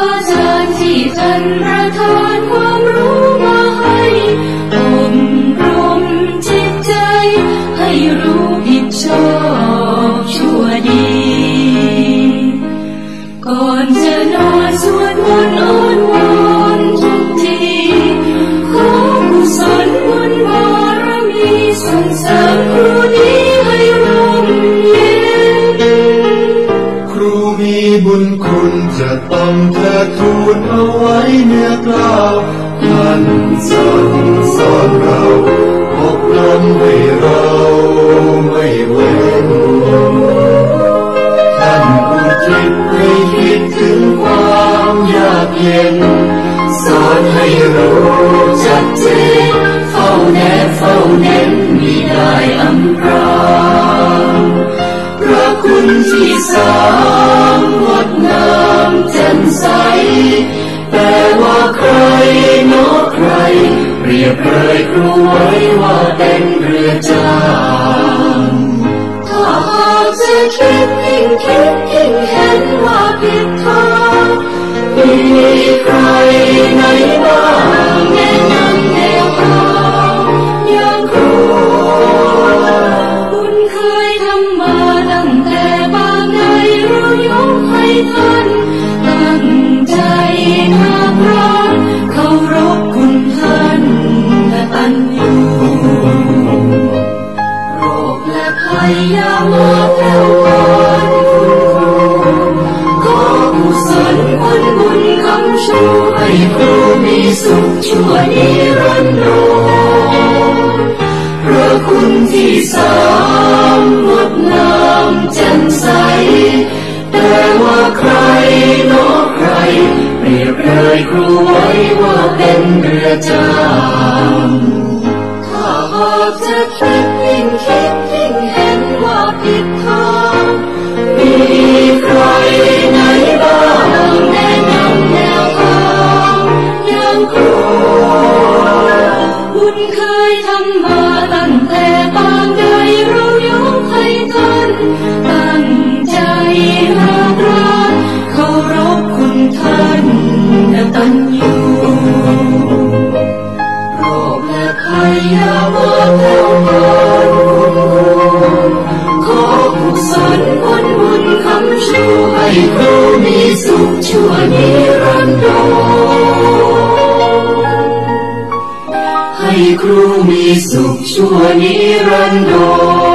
อาจารย์ที่ท่านประทานความรู้มาให้อบรมจิตใจ ให้รู้ผิดชอบ บุญคุณจะต้องเทิดทูนเอาไว้เนื้อกล้าวท่านสั่งสอนเราอบรมให้เราไม่เว้นท่านอุทิศให้คิดถึงความยากเย็น สอนให้รู้ชัดเจนเฝ้าแนบเฝ้าเน้นมิได้อำพรางพระคุณที่สา บเลยครูไว้ว่าเป็นเรือจางถ้าหากจะคิดยิ่งคิดยิ่งเห็นว่าผิดทางมีใคร สุขชั่วนิรันดรพระคุณที่สามงดงามแจ่มใส แต่ว่าใครเนอใคร เปรียบเลยครูไว้ว่าเป็นเรือจ้า คนและตันยูโรคและภัยยามาแผ่วพรานคุณครูขอกุศลผลบุญคำชูให้ครูมีสุขชั่วนิรันดรให้ครูมีสุขชั่วนิรันดร